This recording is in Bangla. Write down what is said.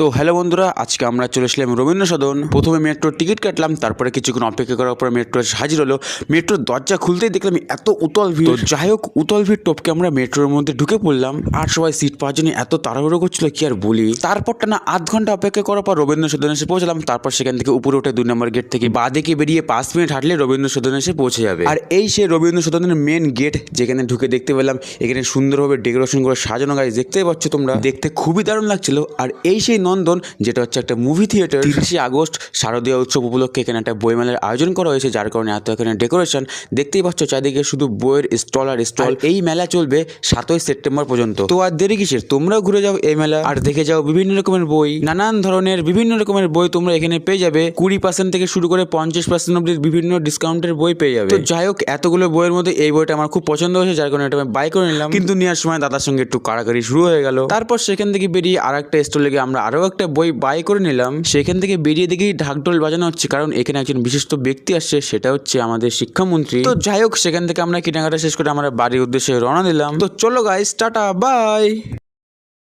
তো হ্যালো বন্ধুরা আজকে আমরা চলে এসলাম রবীন্দ্র সদন প্রথমে মেট্রোর টিকিট কাটলাম তারপরে কিছুক্ষণ অপেক্ষা করার পর মেট্রো হাজির হলো। মেট্রোর দরজা খুলতেই দেখলাম এত উতল ভিড়। যাই হোক উতল ভিড় টপকে আমরা মেট্রোর মধ্যে ঢুকে পড়লাম আর সবাই সিট পাওয়ার জন্য এত তাড়াহুড়ো করছিল কি আর বলি। তারপর টানা আধ ঘণ্টা অপেক্ষা করার পর রবীন্দ্র সদন এসে পৌঁছলাম তারপর সেখান থেকে উপরে উঠে দুই নম্বর গেট থেকে বাদিকে বেরিয়ে পাঁচ মিনিট হাঁটলে রবীন্দ্র সদনে এসে পৌঁছে যাবে। আর এই সেই রবীন্দ্র সদনের মেন গেট যেখানে ঢুকে দেখতে পেলাম এখানে সুন্দরভাবে ডেকোরেশন করে সাজানো গাছ দেখতেই পাচ্ছ তোমরা। দেখতে খুবই দারুণ লাগছিল। আর এই সেই নন্দন যেটা হচ্ছে একটা মুভি থিয়েটার তিরিশে আগস্ট শারদীয় উৎসব উপলক্ষে এখানে একটা বইমেলার আয়োজন করা হয়েছে যার কারণে এত এখানে ডেকোরেশন দেখতেই পাচ্ছ চারিদিকে শুধু বইয়ের স্টল আর স্টল এই মেলা চলবে সাতই সেপ্টেম্বর পর্যন্ত। তো আর দেরি কিসের? তোমরাও ঘুরে যাও এই মেলা। আর দেখে যাও বিভিন্ন রকমের বই। নানান ধরনের বিভিন্ন রকমের বই তোমরা এখানে পেয়ে যাবে। কুড়ি পার্সেন্ট থেকে শুরু করে পঞ্চাশ পার্সেন্ট অব্দি বিভিন্ন ডিসকাউন্টের বই পেয়ে যাবে। তো যাই হোক এতগুলো বইয়ের মধ্যে এই বইটা আমার খুব পছন্দ হয়েছে যার কারণে এটা আমি বাই করে নিলাম। কিন্তু নেওয়ার সময় দাদার সঙ্গে একটু কাড়াকাড়ি শুরু হয়ে গেল। তারপর সেখান থেকে বেরিয়ে আর একটা স্টলে গিয়ে আমরা আরও একটা বই বাই করে নিলাম। সেখান থেকে বেরিয়ে দেখেই ঢাকঢোল বাজানো হচ্ছে, কারণ এখানে একজন বিশিষ্ট ব্যক্তি আসছে, সেটা হচ্ছে আমাদের শিক্ষামন্ত্রী। তো যাই হোক, সেখান থেকে আমরা কেনাকাটা শেষ করে আমরা বাড়ির উদ্দেশ্যে রওনা দিলাম। তো চলো গাইস টাটা বাই